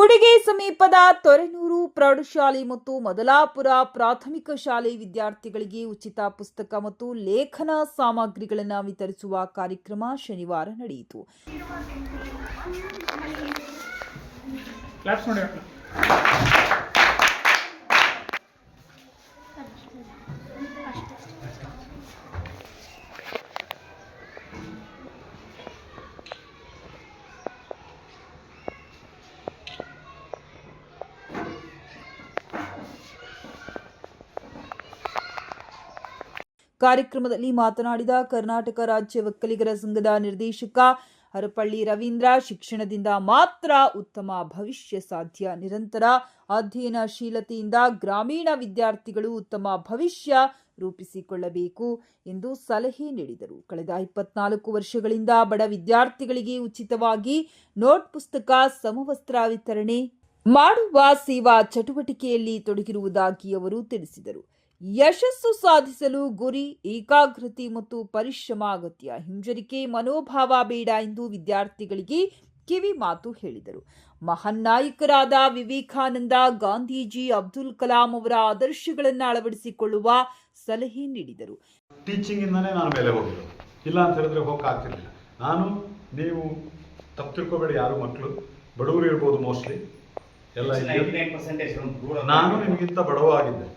ಕುಡಿಗೆ ಸಮೀಪದ ತೊರೆನೂರು ಪ್ರೌಢಶಾಲೆ ಮತ್ತು ಮೊದಲಾಪುರ ಪ್ರಾಥಮಿಕ ಶಾಲೆ ವಿದ್ಯಾರ್ಥಿಗಳಿಗೆ ಉಚಿತ ಪುಸ್ತಕ ಮತ್ತು ಲೇಖನ ಸಾಮಗ್ರಿಗಳನ್ನು ವಿತರಿಸುವ ಕಾರ್ಯಕ್ರಮ ಶನಿವಾರ ನಡೆಯಿತು. ಕಾರ್ಯಕ್ರಮದಲ್ಲಿ ಮಾತನಾಡಿದ ಕರ್ನಾಟಕ ರಾಜ್ಯ ಒಕ್ಕಲಿಗರ ಸಂಘದ ನಿರ್ದೇಶಕ ಹರಪಳ್ಳಿ ರವೀಂದ್ರ, ಶಿಕ್ಷಣದಿಂದ ಮಾತ್ರ ಉತ್ತಮ ಭವಿಷ್ಯ ಸಾಧ್ಯ. ನಿರಂತರ ಅಧ್ಯಯನಶೀಲತೆಯಿಂದ ಗ್ರಾಮೀಣ ವಿದ್ಯಾರ್ಥಿಗಳು ಉತ್ತಮ ಭವಿಷ್ಯ ರೂಪಿಸಿಕೊಳ್ಳಬೇಕು ಎಂದು ಸಲಹೆ ನೀಡಿದರು. ಕಳೆದ ಇಪ್ಪತ್ನಾಲ್ಕು ವರ್ಷಗಳಿಂದ ಬಡ ವಿದ್ಯಾರ್ಥಿಗಳಿಗೆ ಉಚಿತವಾಗಿ ನೋಟ್ ಪುಸ್ತಕ, ಸಮವಸ್ತ್ರ ವಿತರಣೆ ಮಾಡುವ ಸೇವಾ ಚಟುವಟಿಕೆಯಲ್ಲಿ ತೊಡಗಿರುವುದಾಗಿ ಅವರು ತಿಳಿಸಿದರು. ಯಶಸ್ಸು ಸಾಧಿಸಲು ಗುರಿ, ಏಕಾಗ್ರತೆ ಮತ್ತು ಪರಿಶ್ರಮ ಅಗತ್ಯ. ಹಿಂಜರಿಕೆ, ಮನೋಭಾವ ಬೇಡ ಎಂದು ವಿದ್ಯಾರ್ಥಿಗಳಿಗೆ ಕಿವಿ ಮಾತು ಹೇಳಿದರು. ಮಹಾನ್ ನಾಯಕರಾದ ವಿವೇಕಾನಂದ, ಗಾಂಧೀಜಿ, ಅಬ್ದುಲ್ ಕಲಾಂ ಅವರ ಆದರ್ಶಗಳನ್ನು ಅಳವಡಿಸಿಕೊಳ್ಳುವ ಸಲಹೆ ನೀಡಿದರು. ಟೀಚಿಂಗಿಂದನೇ ನಾನು ಮೇಲೆ ಹೋಗಿದ್ದು. ಇಲ್ಲ ಅಂತ ಹೇಳಿದ್ರೆ ಹೋಗಕ್ಕೆ ಆಗ್ತಿರ್ಲಿಲ್ಲ. ನಾನು, ನೀವು ತಪ್ಪು ತಿಳ್ಕೊಬೇಡಿ ಯಾರು ಮಕ್ಕಳು. ಬಡವರು ಇರ್ಬೋದು ಮೋಸ್ಟ್ಲಿ. ಎಲ್ಲ. ನಾನು ನಿಮಗಿಂತ ಬಡವ ಆಗಿದ್ದೆ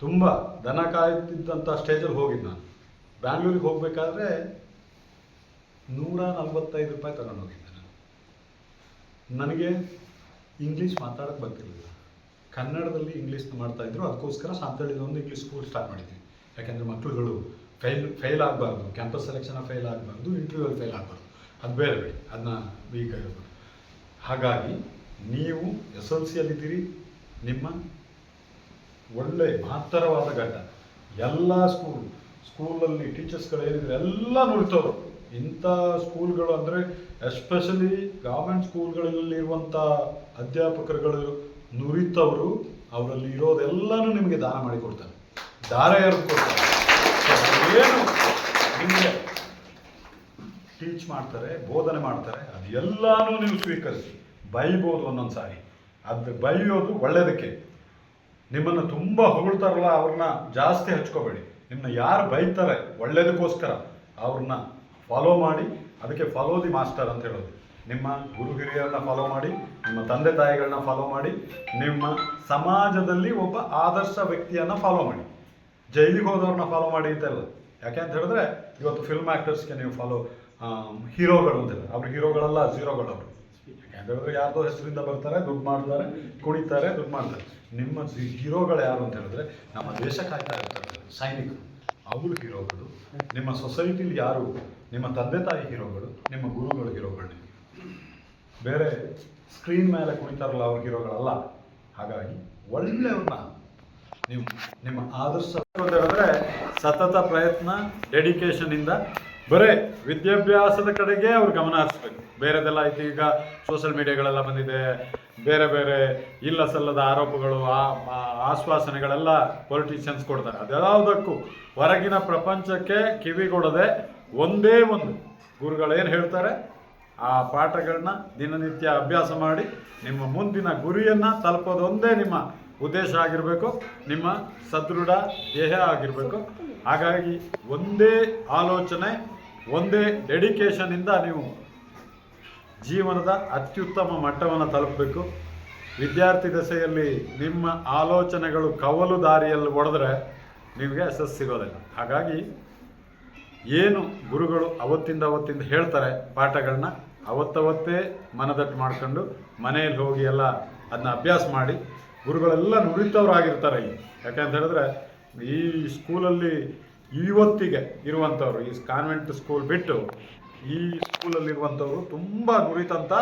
ತುಂಬ ದನ ಕಾಯುತ್ತಿದ್ದಂಥ ಸ್ಟೇಜಲ್ಲಿ ಹೋಗಿದ್ದು ನಾನು. ಬ್ಯಾಂಗ್ಳೂರಿಗೆ ಹೋಗಬೇಕಾದ್ರೆ ನೂರ ನಲ್ವತ್ತೈದು ರೂಪಾಯಿ ತಗೊಂಡೋಗಿದ್ದೆ ನಾನು. ನನಗೆ ಇಂಗ್ಲೀಷ್ ಮಾತಾಡೋಕ್ಕೆ ಬರ್ತಿರಲಿಲ್ಲ ಕನ್ನಡದಲ್ಲಿ ಇಂಗ್ಲೀಷ್ ಮಾಡ್ತಾ ಇದ್ರು. ಅದಕ್ಕೋಸ್ಕರ ಸಾಂತಳ್ಳಿದ ಒಂದು ಇಂಗ್ಲೀಷ್ ಸ್ಕೂಲ್ ಸ್ಟಾರ್ಟ್ ಮಾಡಿದ್ವಿ. ಯಾಕೆಂದರೆ ಮಕ್ಕಳುಗಳು ಫೈಲ್ ಫೇಲ್ ಆಗಬಾರ್ದು. ಕ್ಯಾಂಪಸ್ ಸೆಲೆಕ್ಷನ್ ಫೇಲ್ ಆಗಬಾರ್ದು. ಇಂಟರ್ವ್ಯೂವಲ್ಲಿ ಫೇಲ್ ಆಗಬಾರ್ದು. ಅದು ಬೇರೆ ಬೇಡಿ. ಅದನ್ನ ವೀಕ್ ಆಗಿರ್ಬೋದು ಹಾಗಾಗಿ ನೀವು ಎಸ್ ಎಲ್ ಸಿಯಲ್ಲಿದ್ದೀರಿ ನಿಮ್ಮ ಒಳ್ಳೆ ಮಹತ್ತರವಾದ ಘಟ್ಟ ಎಲ್ಲ ಸ್ಕೂಲ್ ಸ್ಕೂಲಲ್ಲಿ ಟೀಚರ್ಸ್ಗಳು ಏನಿದ್ರೆ ಎಲ್ಲ ನುರಿತವರು ಇಂಥ ಸ್ಕೂಲ್ಗಳು ಅಂದರೆ ಎಸ್ಪೆಷಲಿ ಗೌರ್ಮೆಂಟ್ ಸ್ಕೂಲ್ಗಳಲ್ಲಿರುವಂಥ ಅಧ್ಯಾಪಕರುಗಳು ನುರಿತವರು. ಅವರಲ್ಲಿ ಇರೋದೆಲ್ಲನೂ ನಿಮಗೆ ದಾನ ಮಾಡಿ ಕೊಡ್ತಾರೆ. ದಾರ ಯಾರು ಕೊಡ್ತಾರೆ. ಏನು ನಿಮಗೆ ಟೀಚ್ ಮಾಡ್ತಾರೆ, ಬೋಧನೆ ಮಾಡ್ತಾರೆ. ಅದು ಎಲ್ಲಾನು ನೀವು ಸ್ವೀಕರಿಸಿ. ಬೈಬೋದು ಒಂದೊಂದು ಸಾರಿ. ಅದು ಬೈಯೋದು ಒಳ್ಳೆಯದಕ್ಕೆ ನಿಮ್ಮನ್ನು ತುಂಬ ಹೊಗಳ್ತಾರಲ್ಲ ಅವ್ರನ್ನ ಜಾಸ್ತಿ ಹಚ್ಕೋಬೇಡಿ. ನಿಮ್ಮನ್ನ ಯಾರು ಬೈತಾರೆ ಒಳ್ಳೇದಕ್ಕೋಸ್ಕರ ಅವ್ರನ್ನ ಫಾಲೋ ಮಾಡಿ, ಅದಕ್ಕೆ ಫಾಲೋ ದಿ ಮಾಸ್ಟರ್ ಅಂತ ಹೇಳೋದು. ನಿಮ್ಮ ಗುರು ಹಿರಿಯರನ್ನ ಫಾಲೋ ಮಾಡಿ, ನಿಮ್ಮ ತಂದೆ ತಾಯಿಗಳನ್ನ ಫಾಲೋ ಮಾಡಿ, ನಿಮ್ಮ ಸಮಾಜದಲ್ಲಿ ಒಬ್ಬ ಆದರ್ಶ ವ್ಯಕ್ತಿಯನ್ನು ಫಾಲೋ ಮಾಡಿ. ಜೈಲಿಗೆ ಹೋದವ್ರನ್ನ ಫಾಲೋ ಮಾಡಿ ಅಂತ ಹೇಳೋದು. ಯಾಕೆ ಅಂತ ಹೇಳಿದ್ರೆ, ಇವತ್ತು ಫಿಲ್ಮ್ ಆ್ಯಕ್ಟರ್ಸ್ಗೆ ನೀವು ಫಾಲೋ ಹೀರೋಗಳು ಅಂತ ಹೇಳಿ ಅವ್ರ ಹೀರೋಗಳಲ್ಲ ಝೀರೋಗಳು ಅವರು ಯಾಕಂದ್ರೆ ಯಾರ್ದೋ ಹೆಸರಿಂದ ಬರ್ತಾರೆ, ದುಡ್ಡು ಮಾಡ್ತಾರೆ, ಕುಣಿತಾರೆ, ದುಡ್ಡು ಮಾಡ್ತಾರೆ. ನಿಮ್ಮ ಹೀರೋಗಳು ಯಾರು ಅಂತ ಹೇಳಿದ್ರೆ, ನಮ್ಮ ದೇಶ ಕಾಯ್ತಾ ಇರ್ತಾರೆ ಸೈನಿಕರು. ಅವರು ಹೀರೋಗಳು, ನಿಮ್ಮ ಸೊಸೈಟಿಲಿ ಯಾರು? ನಿಮ್ಮ ತಂದೆ ತಾಯಿ ಹೀರೋಗಳು, ನಿಮ್ಮ ಗುರುಗಳು ಹೀರೋಗಳು ಬೇರೆ ಸ್ಕ್ರೀನ್ ಮೇಲೆ ಕುಣಿತಾರಲ್ಲ ಅವ್ರ ಹೀರೋಗಳಲ್ಲ. ಹಾಗಾಗಿ ಒಳ್ಳೆಯವ್ರನ್ನ ನೀವು ನಿಮ್ಮ ಆದರ್ಶ ಅಂತ ಹೇಳಿದ್ರೆ ಸತತ ಪ್ರಯತ್ನ ಡೆಡಿಕೇಶನ್ ಇಂದ ಬರೇ ವಿದ್ಯಾಭ್ಯಾಸದ ಕಡೆಗೆ ಅವ್ರು ಗಮನ ಹರಿಸ್ಬೇಕು. ಬೇರೆದೆಲ್ಲ ಐತಿ ಈಗ ಸೋಷಿಯಲ್ ಮೀಡಿಯಾಗಳೆಲ್ಲ ಬಂದಿದೆ. ಬೇರೆ ಬೇರೆ ಇಲ್ಲ ಸಲ್ಲದ ಆರೋಪಗಳು, ಆ- ಆಶ್ವಾಸನೆಗಳೆಲ್ಲ ಪೊಲಿಟಿಷಿಯನ್ಸ್ ಕೊಡ್ತಾರೆ. ಅದ್ಯಾವುದಕ್ಕೂ ಹೊರಗಿನ ಪ್ರಪಂಚಕ್ಕೆ ಕಿವಿಗೊಡದೆ ಒಂದೇ ಒಂದು ಗುರುಗಳೇನು ಹೇಳ್ತಾರೆ? ಆ ಪಾಠಗಳನ್ನ ದಿನನಿತ್ಯ ಅಭ್ಯಾಸ ಮಾಡಿ ನಿಮ್ಮ ಮುಂದಿನ ಗುರಿಯನ್ನು ತಲುಪೋದೊಂದೇ ನಿಮ್ಮ ಉದ್ದೇಶ ಆಗಿರಬೇಕು, ನಿಮ್ಮ ಸದೃಢ ದೇಹ ಆಗಿರಬೇಕು. ಹಾಗಾಗಿ ಒಂದೇ ಆಲೋಚನೆ ಒಂದೇ ಡೆಡಿಕೇಶನಿಂದ ನೀವು ಜೀವನದ ಅತ್ಯುತ್ತಮ ಮಟ್ಟವನ್ನು ತಲುಪಬೇಕು. ವಿದ್ಯಾರ್ಥಿ ದಶೆಯಲ್ಲಿ ನಿಮ್ಮ ಆಲೋಚನೆಗಳು ಕವಲು ದಾರಿಯಲ್ಲಿ ಒಡೆದ್ರೆ ನಿಮಗೆ ಯಶಸ್ಸು ಸಿಗೋದಿಲ್ಲ. ಹಾಗಾಗಿ ಏನು ಗುರುಗಳು ಅವತ್ತಿಂದ ಅವತ್ತಿಂದ ಹೇಳ್ತಾರೆ ಪಾಠಗಳನ್ನ ಅವತ್ತವತ್ತೇ ಮನದಟ್ಟು ಮಾಡ್ಕೊಂಡು ಮನೆಯಲ್ಲಿ ಹೋಗಿ ಎಲ್ಲ ಅದನ್ನ ಅಭ್ಯಾಸ ಮಾಡಿ, ಗುರುಗಳೆಲ್ಲ ನುರಿತವರಾಗಿರ್ತಾರೆ ಇಲ್ಲಿ. ಯಾಕಂತ ಹೇಳಿದ್ರೆ ಈ ಸ್ಕೂಲಲ್ಲಿ ಇವತ್ತಿಗೆ ಇರುವಂಥವ್ರು ಈ ಕಾನ್ವೆಂಟ್ ಸ್ಕೂಲ್ ಬಿಟ್ಟು ಈ ಸ್ಕೂಲಲ್ಲಿರುವಂಥವ್ರು ತುಂಬ ನುರಿತಂಥ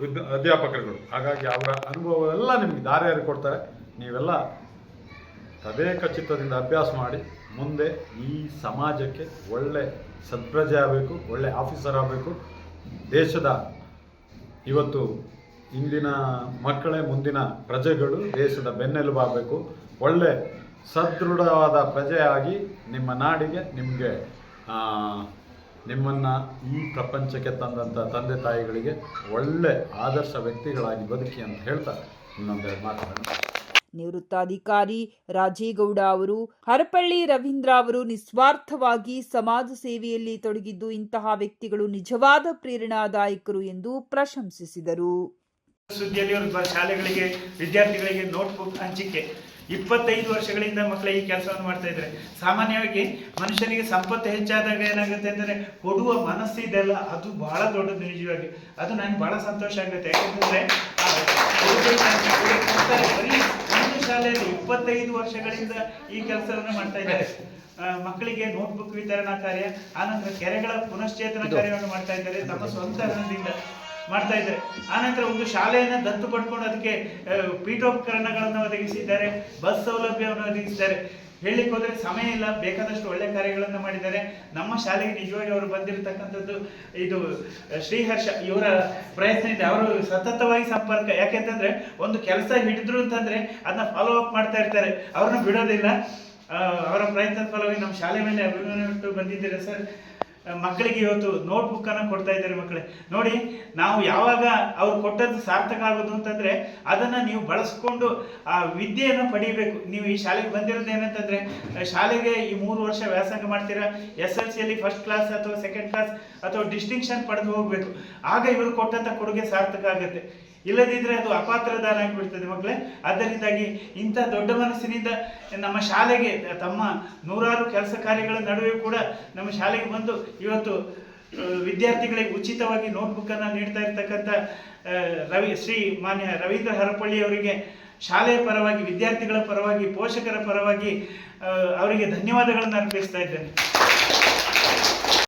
ವಿದ್ ಅಧ್ಯಾಪಕರುಗಳು. ಹಾಗಾಗಿ ಅವರ ಅನುಭವವೆಲ್ಲ ನಿಮಗೆ ದಾರಿ ಕೊಡ್ತಾರೆ, ನೀವೆಲ್ಲ ತದೇಕ ಚಿತ್ತದಿಂದ ಅಭ್ಯಾಸ ಮಾಡಿ ಮುಂದೆ ಈ ಸಮಾಜಕ್ಕೆ ಒಳ್ಳೆ ಸದ್ಪ್ರಜೆ ಆಗಬೇಕು, ಒಳ್ಳೆ ಆಫೀಸರ್ ಆಗಬೇಕು. ದೇಶದ ಇವತ್ತು ಇಂದಿನ ಮಕ್ಕಳೇ ಮುಂದಿನ ಪ್ರಜೆಗಳು ದೇಶದ ಬೆನ್ನೆಲುಬಾಗಬೇಕು ಒಳ್ಳೆ ಸದೃಢವಾದ ಪ್ರಜೆಯಾಗಿ ನಿಮ್ಮ ನಾಡಿಗೆ ನಿಮಗೆ ನಿಮ್ಮನ್ನು ಈ ಪ್ರಪಂಚಕ್ಕೆ ತಂದಂಥ ತಂದೆ ತಾಯಿಗಳಿಗೆ ಒಳ್ಳೆ ಆದರ್ಶ ವ್ಯಕ್ತಿಗಳಾಗಿ ಬದುಕಿ ಅಂತ ಹೇಳ್ತಾ ಇನ್ನೊಂದೆರಡು ಮಾತುಗಳನ್ನು ನಿವೃತ್ತಾಧಿಕಾರಿ ರಾಜೇಗೌಡ ಅವರು ಹರಪಳ್ಳಿ ರವೀಂದ್ರ ಅವರು ನಿಸ್ವಾರ್ಥವಾಗಿ ಸಮಾಜ ಸೇವೆಯಲ್ಲಿ ತೊಡಗಿದ್ದು ಇಂತಹ ವ್ಯಕ್ತಿಗಳು ನಿಜವಾದ ಪ್ರೇರಣಾದಾಯಕರು ಎಂದು ಪ್ರಶಂಸಿಸಿದರು. ಸುದ್ದಿಯಲ್ಲಿ ಶಾಲೆಗಳಿಗೆ ವಿದ್ಯಾರ್ಥಿಗಳಿಗೆ ನೋಟ್ಬುಕ್ ಹಂಚಿಕೆ. ಇಪ್ಪತ್ತೈದು ವರ್ಷಗಳಿಂದ ಮಕ್ಕಳ ಈ ಕೆಲಸವನ್ನು ಮಾಡ್ತಾ ಇದ್ದಾರೆ. ಸಾಮಾನ್ಯವಾಗಿ ಮನುಷ್ಯನಿಗೆ ಸಂಪತ್ತು ಹೆಚ್ಚಾದಾಗ ಏನಾಗುತ್ತೆ ಅಂದರೆ ಕೊಡುವ ಮನಸ್ಸಿದೆಲ್ಲ ಅದು ಬಹಳ ದೊಡ್ಡದು ನಿಜವಾಗಿ. ಅದು ನನಗೆ ಬಹಳ ಸಂತೋಷ ಆಗುತ್ತೆ. ಯಾಕಂತಂದ್ರೆ ಬರೀ ಒಂದು ಶಾಲೆಯಲ್ಲಿ ಇಪ್ಪತ್ತೈದು ವರ್ಷಗಳಿಂದ ಈ ಕೆಲಸವನ್ನು ಮಾಡ್ತಾ ಇದ್ದಾರೆ. ಮಕ್ಕಳಿಗೆ ನೋಟ್ಬುಕ್ ವಿತರಣಾ ಕಾರ್ಯ ಆನಂತರ ಕೆರೆಗಳ ಪುನಶ್ಚೇತನ ಕಾರ್ಯವನ್ನು ಮಾಡ್ತಾ ಇದ್ದಾರೆ. ತಮ್ಮ ಸ್ವಂತ ಹಣದಿಂದ ಮಾಡ್ತಾ ಇದ್ದಾರೆ. ಆನಂತರ ಒಂದು ಶಾಲೆಯನ್ನು ದತ್ತು ಪಡ್ಕೊಂಡು ಅದಕ್ಕೆ ಪೀಠೋಪಕರಣಗಳನ್ನು ಒದಗಿಸಿದ್ದಾರೆ, ಬಸ್ ಸೌಲಭ್ಯವನ್ನು ಒದಗಿಸಿದ್ದಾರೆ. ಹೇಳಲಿಕ್ಕೆ ಹೋದ್ರೆ ಸಮಯ ಇಲ್ಲ, ಬೇಕಾದಷ್ಟು ಒಳ್ಳೆ ಕಾರ್ಯಗಳನ್ನು ಮಾಡಿದ್ದಾರೆ. ನಮ್ಮ ಶಾಲೆಗೆ ನಿಜವಾಗಿ ಅವರು ಬಂದಿರತಕ್ಕಂಥದ್ದು ಇದು ಶ್ರೀಹರ್ಷ, ಇವರ ಪ್ರಯತ್ನ ಇದೆ. ಅವರು ಸತತವಾಗಿ ಸಂಪರ್ಕ, ಯಾಕೆಂತಂದ್ರೆ ಒಂದು ಕೆಲಸ ಹಿಡಿದ್ರು ಅಂತಂದ್ರೆ ಅದನ್ನ ಫಾಲೋ ಅಪ್ ಮಾಡ್ತಾ ಇರ್ತಾರೆ. ಅವ್ರನ್ನ ಬಿಡೋದಿಲ್ಲ. ಅವರ ಪ್ರಯತ್ನದ ಫಲವಾಗಿ ನಮ್ಮ ಶಾಲೆ ಮೇಲೆ ಅಭಿಮಾನ ಬಂದಿದ್ದೀರಾ ಸರ್? ಮಕ್ಕಳಿಗೆ ಇವತ್ತು ನೋಟ್ಬುಕ್ ಅನ್ನ ಕೊಡ್ತಾ ಇದ್ದಾರೆ ಮಕ್ಕಳೇ. ನೋಡಿ, ನಾವು ಯಾವಾಗ ಅವ್ರು ಕೊಟ್ಟದ್ದು ಸಾರ್ಥಕ ಆಗೋದು ಅಂತಂದ್ರೆ, ಅದನ್ನ ನೀವು ಬಳಸ್ಕೊಂಡು ಆ ವಿದ್ಯೆಯನ್ನು ಪಡಿಬೇಕು. ನೀವು ಈ ಶಾಲೆಗೆ ಬಂದಿರೋದು ಏನಂತಂದ್ರೆ, ಶಾಲೆಗೆ ಈ ಮೂರು ವರ್ಷ ವ್ಯಾಸಂಗ ಮಾಡ್ತೀರಾ? ಎಸ್ ಎಲ್ ಸಿಯಲ್ಲಿ ಫಸ್ಟ್ ಕ್ಲಾಸ್ ಅಥವಾ ಸೆಕೆಂಡ್ ಕ್ಲಾಸ್ ಅಥವಾ ಡಿಸ್ಟಿಂಕ್ಷನ್ ಪಡೆದು ಹೋಗ್ಬೇಕು. ಆಗ ಇವರು ಕೊಟ್ಟಂತ ಕೊಡುಗೆ ಸಾರ್ಥಕ ಆಗುತ್ತೆ. ಇಲ್ಲದಿದ್ರೆ ಅದು ಅಪಾತ್ರದಾನ ಆಗಿಬಿಡ್ತದೆ ಮಕ್ಕಳೇ. ಅದರಿಂದಾಗಿ ಇಂಥ ದೊಡ್ಡ ಮನಸ್ಸಿನಿಂದ ನಮ್ಮ ಶಾಲೆಗೆ ತಮ್ಮ ನೂರಾರು ಕೆಲಸ ಕಾರ್ಯಗಳ ನಡುವೆ ಕೂಡ ನಮ್ಮ ಶಾಲೆಗೆ ಬಂದು ಇವತ್ತು ವಿದ್ಯಾರ್ಥಿಗಳಿಗೆ ಉಚಿತವಾಗಿ ನೋಟ್ಬುಕ್ಕನ್ನು ನೀಡ್ತಾ ಇರ್ತಕ್ಕಂಥ ರವಿ, ಶ್ರೀ ಮಾನ್ಯ ರವೀಂದ್ರ ಹರಪಳ್ಳಿ ಅವರಿಗೆ ಶಾಲೆಯ ಪರವಾಗಿ, ವಿದ್ಯಾರ್ಥಿಗಳ ಪರವಾಗಿ, ಪೋಷಕರ ಪರವಾಗಿ ಅವರಿಗೆ ಧನ್ಯವಾದಗಳನ್ನು ಅರ್ಪಿಸ್ತಾ ಇದ್ದೇನೆ.